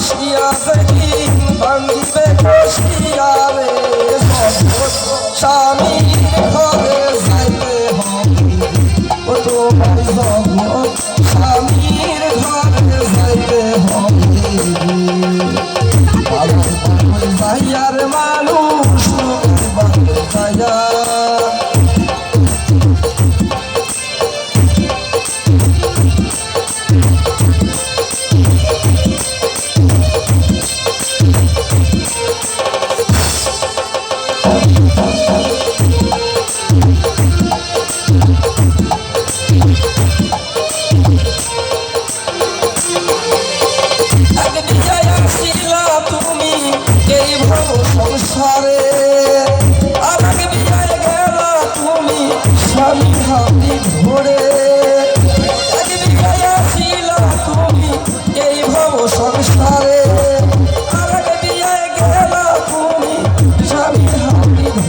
আসিয়া সেদিন ভাঙ্গিবে কষিয়ারে স্বামীর ঘরে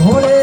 mejores.